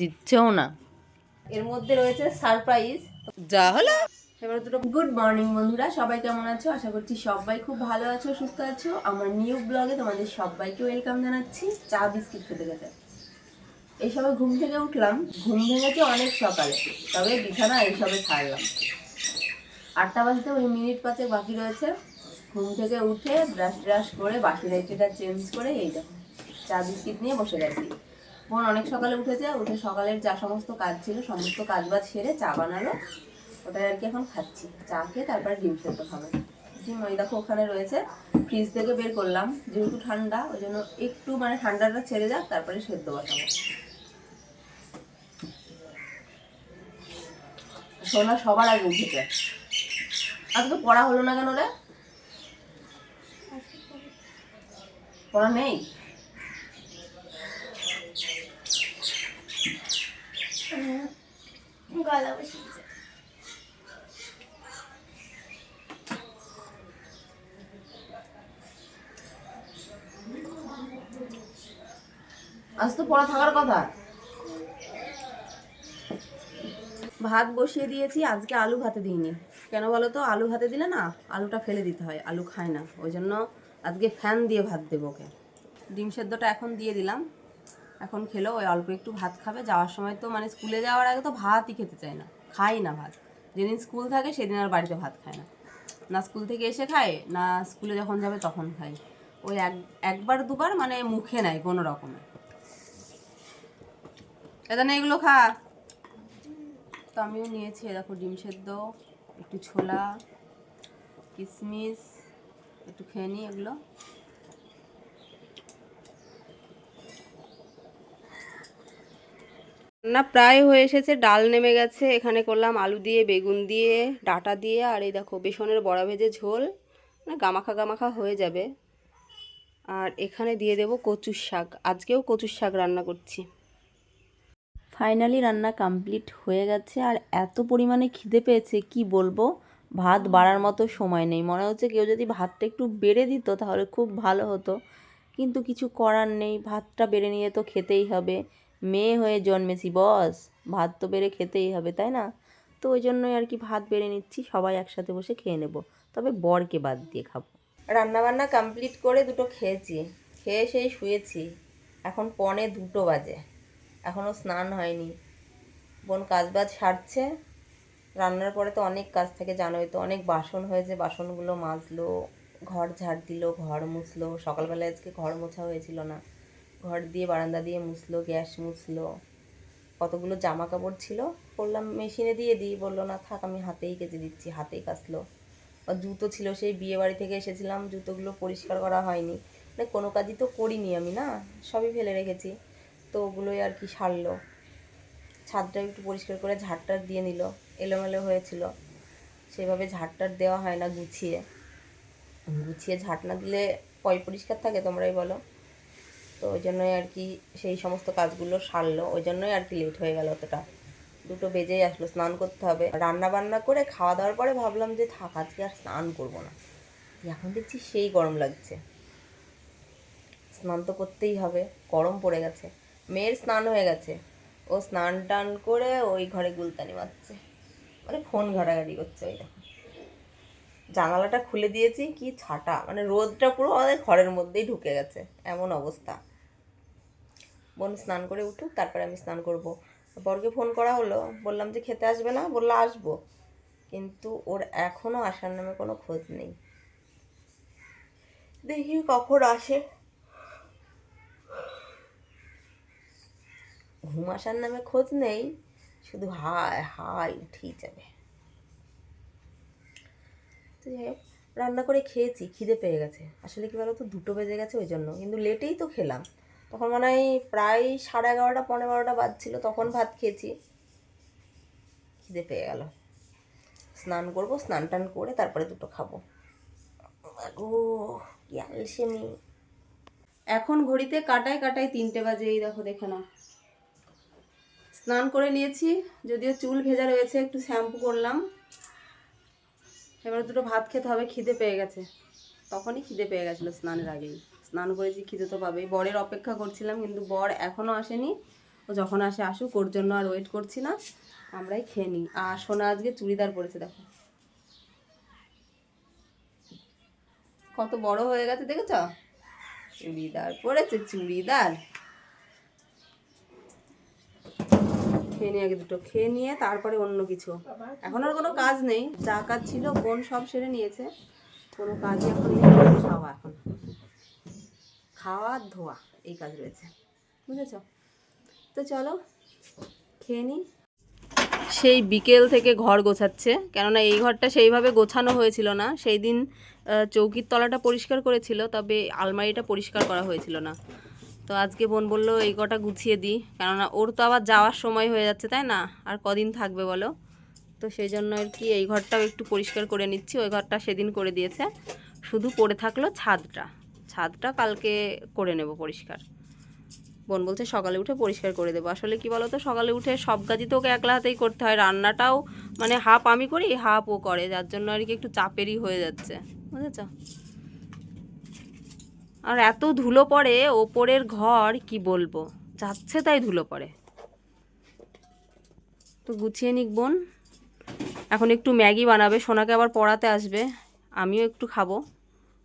দিচ্ছেও না। এর মধ্যে রয়েছে সারপ্রাইজ যা হলো। এবার দুটো গুড মর্নিং বন্ধুরা সবাই কেমন আছো? আশা করছি সবাই খুব ভালো আছো সুস্থ আছো। আমার নিউ ব্লগে তোমাদের সবাইকে ওয়েলকাম জানাচ্ছি চা বিস্কিট খেতে খেতে। এই সবে ঘুম থেকে উঠলাম। ঘুম ভেঙেছে অনেক সকালে তবে বিছানা এইসবে ছাড়লাম। আটটা বাজতে ওই মিনিট পাঁচে বাকি রয়েছে। ঘুম থেকে উঠে ব্রাশ ব্রাশ করে বাসি লাইটটা চেঞ্জ করে এই দেখো চা বিস্কিট নিয়ে বসে গেছি। বোন অনেক সকালে উঠেছে, উঠে সকালের যা সমস্ত কাজ ছিল, সমস্ত কাজ বাজ সেরে চা বানালো। ওটাই আর কি এখন খাচ্ছি। চা খেয়ে তারপরে ডিম সেদ্ধ খাবে। ডিম ওই দেখো ওখানে রয়েছে। ফ্রিজ থেকে বের করলাম। যেহেতু ঠান্ডা, ওই জন্য একটু মানে ঠান্ডাটা ছেড়ে যাক, তারপরে সেদ্ধ বসাবো। সোনা সবার আগে উঠেছে। আজকে পড়া হলো না কেন রে? পড়া নেই? গলা বসিয়েছে আজ তো পড়া থাকার কথা। ভাত বসিয়ে দিয়েছি, আজকে আলু ভাতে দিইনি। কেন বলো তো আলু ভাতে দিলে না আলুটা ফেলে দিতে হয়, আলু খায় না। ওই জন্য আজকে ফ্যান দিয়ে ভাত দেবো ওকে। ডিম সেদ্ধটা এখন দিয়ে দিলাম। এখন খেলো, ওই অল্প একটু ভাত খাবে। যাওয়ার সময় তো মানে স্কুলে যাওয়ার আগে তো ভাতই খেতে চায় না খাই না ভাত। যেদিন স্কুল থাকে সেদিন আর বাড়িতে ভাত খায় না। না স্কুল থেকে এসে খায়, না স্কুলে যখন যাবে তখন খায়। ওই এক, একবার দুবার মানে মুখে নেয় কোনো রকমে। এটা না এগুলো খা। তো আমিও নিয়েছি দেখো ডিম সেদ্ধ, একটু ছোলা কিশমিশ একটু খেয়ে নিই এগুলো। না, প্রায় হয়ে এসেছে, ডাল নেমে গেছে। এখানে করলাম আলু দিয়ে, বেগুন দিয়ে, ডাটা দিয়ে, আর এই দেখো, বেসনের বড়া ভেজে ঝোল। না, গামাখা গামাখা হয়ে যাবে। আর এখানে দিয়ে দেবো কচুর শাক। আজকেও কচুর শাক রান্না করছি। ফাইনালি রান্না কমপ্লিট হয়ে গেছে, আর এত পরিমাণে খিদে পেয়েছে, কি বলব? ভাত বাড়ার মতো সময় নেই। মনে হচ্ছে কেউ যদি ভাতটা একটু বেড়ে দিত, তাহলে খুব ভালো হতো। কিন্তু কিছু করার নেই, ভাতটা বেড়ে নিয়ে তো খেতেই হবে। মেয়ে হয়ে জন্মেছি, বস। ভাত তো বেড়ে খেতেই হবে, তাই না? তো ওই জন্যই আর কি ভাত বেড়ে নিচ্ছি, সবাই একসাথে বসে খেয়ে নেব। তবে বরকে বাদ দিয়ে খাব। রান্না বান্না কমপ্লিট করে দুটো খেয়েছি। খেয়ে সেই শুয়েছি। এখন পনে দুটো বাজে। এখনও স্নান হয়নি। বোন কাজবাজ সারছে। রান্নার পরে তো অনেক কাজ থাকে, জানোই তো, অনেক বাসন হয়েছে। বাসনগুলো মাজলো, ঘর ঝাড় দিল, ঘর মুছলো। সকালবেলায় আজকে ঘর মোছা হয়েছিল না। ঘর দিয়ে বারান্দা দিয়ে মুছলো, গ্যাস মুছলো। কতগুলো জামা কাপড় ছিল? বললাম, মেশিনে দিয়ে দিই। বলল, না থাক, আমি হাতেই কেচে দিচ্ছি, হাতেই কাচলো। জুতো ছিল সেই বিয়ে বাড়ি থেকে এসেছিলাম, জুতোগুলো পরিষ্কার করা হয়নি। মানে কোনো কাজই তো করিনি আমি, না? সবই ফেলে রেখেছি। তো ওগুলোই আর কি সারলো। ছাদটা একটু পরিষ্কার করে ঝাড়টার দিয়ে নিল। এলোমেলো হয়েছিল। সেভাবে ঝাড়টার দেওয়া হয় না, গুছিয়ে। গুছিয়ে ঝাড় না দিলে পয় পরিষ্কার থাকে তোমরাই বলো। তো ওই জন্যই আর কি সেই সমস্ত কাজগুলো সারলো। ওই জন্যই আর কি লেট হয়ে গেল অতটা। দুটো বেজেই আসলো, স্নান করতে হবে। রান্না বান্না করে খাওয়া দাওয়ার পরে ভাবলাম যে থাক, আজকে আর স্নান করব না। এখন দেখছি সেই গরম লাগছে। স্নান তো করতেই হবে, গরম পড়ে গেছে। মেয়ের স্নান হয়ে গেছে। ও স্নান টান করে ওই ঘরে গুলতানি মারছে মানে ফোন ঘাটাঘাটি করছে ওই দেখো। জানালাটা খুলে দিয়েছি, কি ছাটা। মানে রোদটা পুরো আমাদের ঘরের মধ্যেই ঢুকে গেছে। এমন অবস্থা। বোন স্নান করে উঠুক, তারপরে আমি স্নান করব। বরকে ফোন করা হলো, বললাম যে খেতে আসবে না? বলল, আসব। কিন্তু ওর এখনও আসার নামে কোনো খোঁজ নেই। দেখি কখন আসে। ঘুম আসার নামে খোঁজ নেই, শুধু হায় হাই উঠেই যাবে। তো যাই হোক, রান্না করে খেয়েছি, খিদে পেয়ে গেছে। আসলে কি বলতো, দুটো বেজে গেছে ওই জন্য। কিন্তু লেটেই তো খেলাম। তখন মনে হয় প্রায় সাড়ে এগারোটা পনেরো বারোটা বাজছিল, তখন ভাত খেয়েছি। খিদে পেয়ে গেল। স্নান করব, স্নান টান করে তারপরে দুটো খাব। গো কি আলসেমি। এখন ঘড়িতে কাটায় কাটায় তিনটে বাজে, এই দেখো, দেখে না স্নান করে নিয়েছি, যদিও চুল ভেজা রয়েছে, একটু শ্যাম্পু করলাম। এবার দুটো ভাত খেতে হবে, খিদে পেয়ে গেছে। তখনই খিদে পেয়ে গেছিল স্নানের আগেই। স্নান করেছি, খিদে তো পাবেই। বরের অপেক্ষা করছিলাম, কিন্তু বর এখনও আসেনি। ও যখন আসে, আসুক, ওর জন্য আর ওয়েট করছি না। আমরাই খেয়ে নিই। আর সোনা আজকে চুড়িদার পরেছে, দেখো। কত বড় হয়ে গেছে, দেখেছ? চুড়িদার পরেছে, চুড়িদার। খেয়ে নিয়ে দুটো খেয়ে নিয়ে, তারপরে অন্য কিছু। এখন আর কোনো কাজ নেই। যা কাজ ছিল, বোন সব সেরে নিয়েছে। কোনো কাজই এখন নেই এখন। খাওয়া ধোয়া এই কাজ রয়েছে। বুঝেছ? তো চলো, খেয়ে নিই সেই বিকেল থেকে ঘর গোছাচ্ছে, কেননা এই ঘরটা সেইভাবে গোছানো হয়েছিল না। সেই দিন চৌকির তলাটা পরিষ্কার করেছিল, তবে আলমারিটা পরিষ্কার করা হয়েছিল না। তো আজকে বোন বলল, এই কটা গুছিয়ে দিই। কেননা ওর তো আবার যাওয়ার সময় হয়ে যাচ্ছে, তাই না? আর কদিন থাকবে বলো? তো সেই জন্য আর কি, এই ঘরটাও একটু পরিষ্কার করে নিচ্ছি। ওই ঘরটা সেদিন করে দিয়েছে। শুধু পড়ে থাকল ছাদটা। ছাদটা কালকে করে নেব পরিষ্কার। বোন বলছে সকালে উঠে পরিষ্কার করে দেবো। আসলে কি বলো তো সকালে উঠে সব কাজই তো ওকে একলা হাতেই করতে হয়। রান্নাটাও মানে হাফ আমি করি, হাফ ও করে, যার জন্য আর কি একটু চাপেরই হয়ে যাচ্ছে। বুঝেছ? আর এত ধুলো পড়ে, ওপরের ঘর কি বলব? যাচ্ছে তাই ধুলো পড়ে। তো গুছিয়ে নিক বোন। এখন একটু ম্যাগি বানাবে, সোনাকে আবার পড়াতে আসবে। আমিও একটু খাব,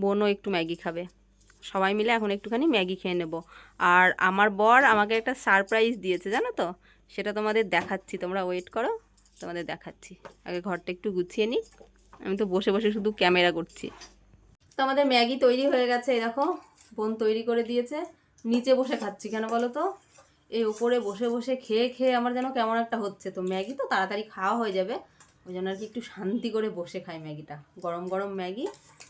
বোনও একটু ম্যাগি খাবে। সবাই মিলে এখন একটুখানি ম্যাগি খেয়ে নেব। আর আমার বর আমাকে একটা সারপ্রাইজ দিয়েছে, জানো তো? সেটা তোমাদের দেখাচ্ছি। তোমরা ওয়েট করো, তোমাদের দেখাচ্ছি। আগে ঘরটা একটু গুছিয়ে নিই। আমি তো বসে বসে শুধু ক্যামেরা করছি। তো আমাদের ম্যাগি তৈরি হয়ে গেছে দেখো। বোন তৈরি করে দিয়েছে। নিচে বসে খাচ্ছি কেন বলো তো? এই উপরে বসে বসে খেয়ে খেয়ে আমার যেন কেমন একটা হচ্ছে। তো ম্যাগি তো তাড়াতাড়ি খাওয়া হয়ে যাবে। ওই জন্য আর কি একটু শান্তি করে বসে খাই ম্যাগিটা। গরম গরম ম্যাগি।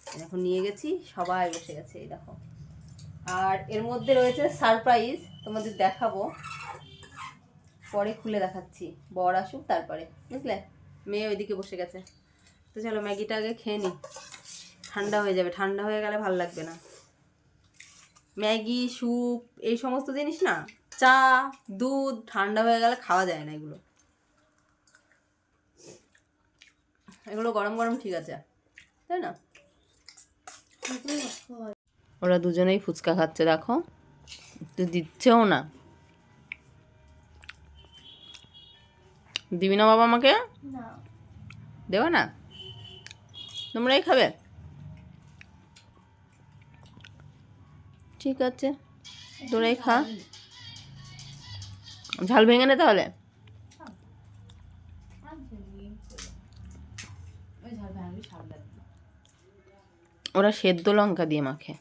দেখো নিয়ে গেছি, সবাই বসে গেছে, এই দেখো। আর এর মধ্যে রয়েছে সারপ্রাইজ তোমাদের দেখাবো। পরে খুলে দেখাচ্ছি। বর আসুক তারপরে, বুঝলে? মেয়ে ওইদিকে বসে গেছে। তো চলো ম্যাগিটা আগে খেয়ে নিই ঠান্ডা হয়ে যাবে। ঠান্ডা হয়ে গেলে ভালো লাগবে না। ম্যাগি, স্যুপ, এই সমস্ত জিনিস না, চা, দুধ, ঠান্ডা হয়ে গেলে খাওয়া যায় না এগুলো। এগুলো গরম গরম ঠিক আছে। তাই না? ওরা দুজনেই ফুচকা খাচ্ছে দেখো। তো দিচ্ছেও না। দিবি না বাবা আমাকে? দেবে না? তোমরাই খাবে? ঠিক আছে তোরাই খা। ঝাল ভেঙে নে তাহলে। ওরা সেদ্ধ লঙ্কা দিয়ে মাখে।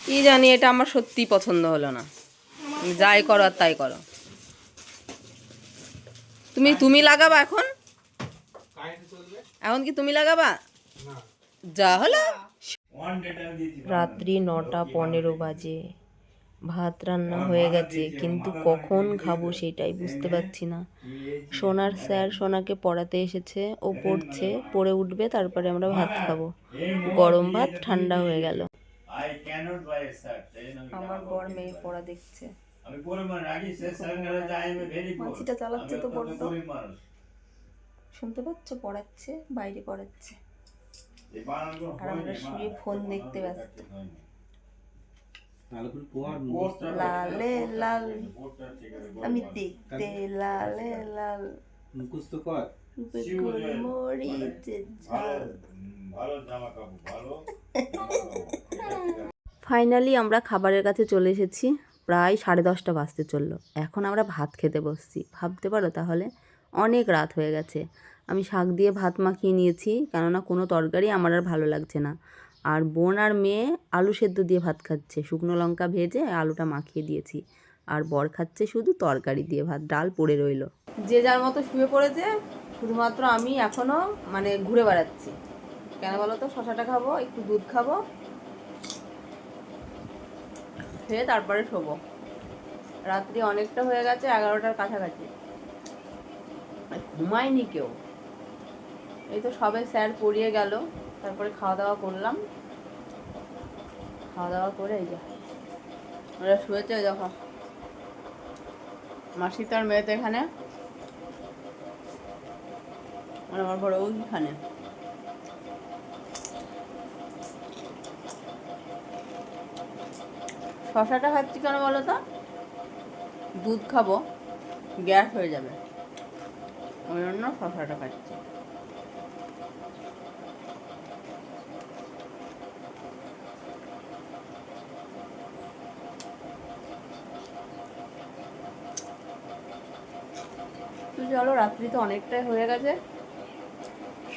কি জানি এটা আমার সত্যি পছন্দ হলো না। যাই করো আর তাই করো। তুমি তুমি লাগাবা এখন? এখন কি তুমি লাগাবা? যা হলো। রাত্রি নটা পনেরো বাজে। ভাত রান্না হয়ে গেছে কিন্তু কখন খাব সেটাই বুঝতে পারছি না। সোনার স্যার সোনাকে পড়াতে এসেছে ও পড়ছে পড়ে উঠবে তারপরে আমরা ভাত খাব। গরম ভাত ঠান্ডা হয়ে গেল। আমার বর মেয়ে পড়া দেখছে। মাছিটা চালাচ্ছে তো বড্ড। শুনতে পাচ্ছ? পড়াচ্ছে বাইরে পড়াচ্ছে। আর আমরা শুয়ে ফোন দেখতে ব্যস্ত। লালে লাল। আমি দেখতে লালে লাল। মুখস্থ কর। কাপড়। ফাইনালি আমরা খাবারের কাছে চলে এসেছি। প্রায় সাড়ে দশটা বাজতে চলল। এখন আমরা ভাত খেতে বসছি। ভাবতে পারো তাহলে? অনেক রাত হয়ে গেছে। আমি শাক দিয়ে ভাত মাখিয়ে নিয়েছি কেননা কোনো তরকারি আমার আর ভালো লাগছে না। আর বোন আর মেয়ে আলু সেদ্ধ দিয়ে ভাত খাচ্ছে। শুকনো লঙ্কা ভেজে আলুটা মাখিয়ে দিয়েছি। আর বর খাচ্ছে শুধু তরকারি দিয়ে ভাত, ডাল পড়ে রইল। যে যার মতো শুয়ে পড়েছে, শুধুমাত্র আমি এখনও মানে ঘুরে বেড়াচ্ছি। কেন বলো তো? শশাটা খাব, একটু দুধ খাব, খেয়ে তারপরে শোবো। রাত্রি অনেকটা হয়ে গেছে, এগারোটার কাছাকাছি। ঘুমায়নি কেউ। এই তো সবে স্যার পড়িয়ে গেল। তারপরে খাওয়া দাওয়া করলাম। খাওয়া দাওয়া করে এই যে, ওরা শুয়েছে দেখো। মাসি তার মেয়ে তো এখানে। আর আমার বড় ওইখানে শশাটা খাচ্ছি কেন বলো তো? দুধ খাব, গ্যাস হয়ে যাবে। ওই জন্য শশাটা খাচ্ছি তো চলো, রাত্রি তো অনেকটাই হয়ে গেছে।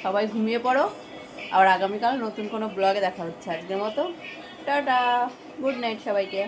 সবাই ঘুমিয়ে পড়ো। আবার আগামীকাল নতুন কোনো ব্লগে দেখা হচ্ছে আজকের মতো। টাটা, গুড নাইট সবাইকে।